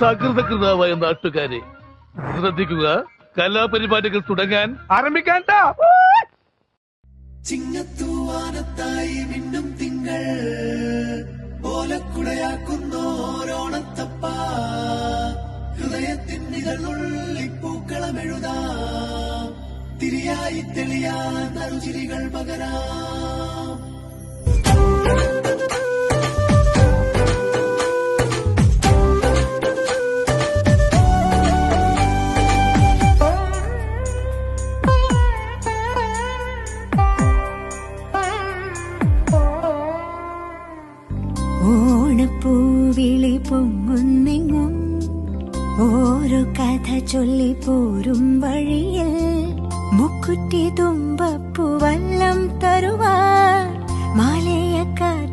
സകൃതകൃതാവായ നാട്ടുകാരെ ശ്രദ്ധിക്കുക കലാപരിപാടികൾ തുടങ്ങാൻ ആരംഭിക്കാൻ ചിങ്ങത്തൂവാനത്തായി മിന്നും തിങ്കൾ ഓലക്കുടയാക്കുന്നോരോണത്തപ്പ. ഹൃദയത്തിൻ നിഴലുള്ളിപ്പൂക്കളമെഴുതാം തിരിയായി തെളിയാ നറുചിരികൾ പകരാം. പൊങ്ങുന്നെങ്ങും ഓരോ കഥ ചൊല്ലി പോരും വഴിയിൽ. മുക്കുറ്റി തുമ്പപ്പൂവല്ലം തരുവാ മാലയക്കാറ്റെ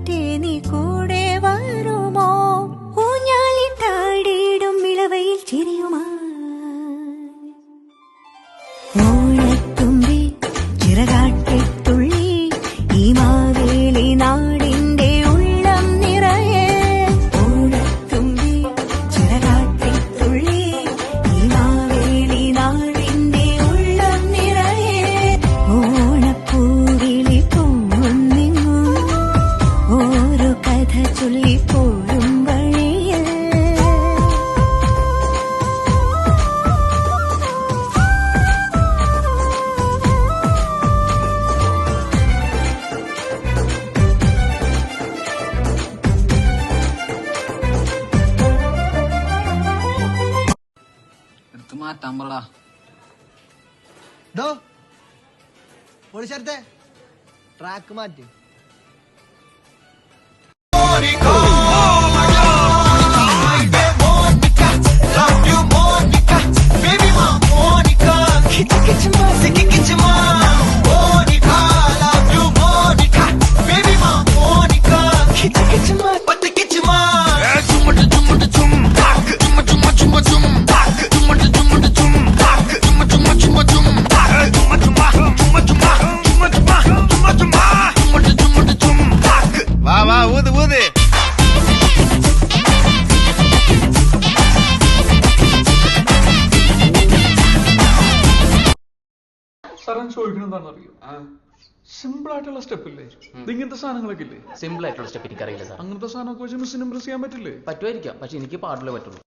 മാറ്റാൻ പറടാ ഡോ പോലീസടുത്തെ ട്രാക്ക് മാറ്റി. ചോദിക്കണം എന്താണെന്ന് അറിയോ സിമ്പിൾ ആയിട്ടുള്ള സ്റ്റെപ്പ് ഇല്ലേ ഇങ്ങനത്തെ സാധനങ്ങളൊക്കെ ഇല്ലേ? സിമ്പിൾ ആയിട്ടുള്ള സ്റ്റെപ്പ് എനിക്കറിയില്ല സാർ അങ്ങനത്തെ സാധനമൊക്കെ വെച്ച് മിസ്സിന് ഇമ്പ്രസ് ചെയ്യാൻ പറ്റില്ലേ? പറ്റുമായിരിക്കാം. പക്ഷെ എനിക്ക് പാടില്ലേ പറ്റുള്ളൂ.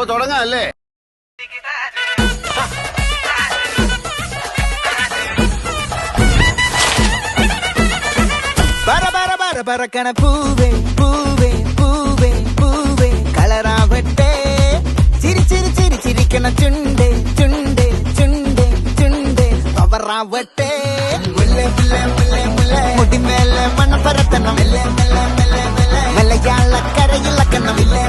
അപ്പൊ തുടങ്ങാം അല്ലേ பர பர பர பறக்கன பூவே பூவே பூவே பூவே കളറാവട്ടെ ചിരി ചിരി ചിരി ചിരിക്കണ ചുണ്ട് ചുണ്ട് ചുണ്ട് ചുണ്ട് പവറാവട്ടെ മുല്ലേ മുല്ലേ മുല്ലേ മുല്ലേ മുടിമേലെ മണ്ണ പരത്തണം മെല്ലെ அடையாள கரையில் கண்ணம் இல்லை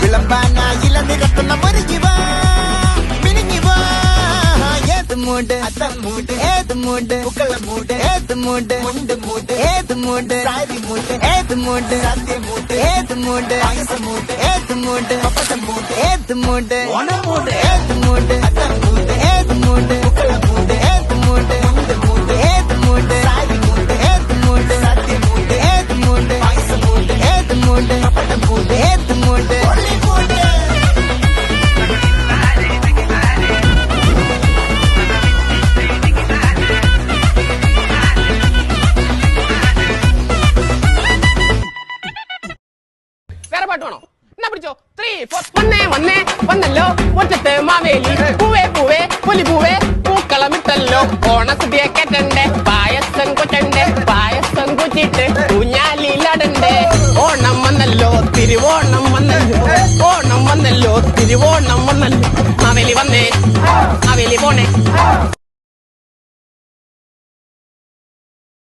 விளம்பானா இளந்து ரத்தனம் வருகிவா மினுங்கிவா ஏது மூண்டு அத்தம் மூண்டு ஏது மூண்டு புக்கள மூண்டு ஏது மூண்டு முண்டு மூண்டு ஏது மூண்டு சாரி மூண்டு ஏது மூண்டு சத்தியம் மூண்டு ஏது மூண்டு அயச மூண்டு ஏது மூண்டு பப்பசம் വന്നല്ലോ മുറ്റത്ത് മാവേലി. പൂവേ പൂവേ പുലി പൂവേ പൂക്കളമിട്ടല്ലോ. ഓണസദ്യ കേട്ടണ്ടേ പായസം കൊറ്റണ്ടേ പായസം കുറ്റിട്ട് ഊഞ്ഞാലിലടണ്ടേ. ഓണം വന്നല്ലോ തിരുവോണം വന്നല്ലോ. ഓണം വന്നല്ലോ തിരുവോണം വന്നല്ലോ. മാവേലി വന്നേ. മാവേലി പോണേ.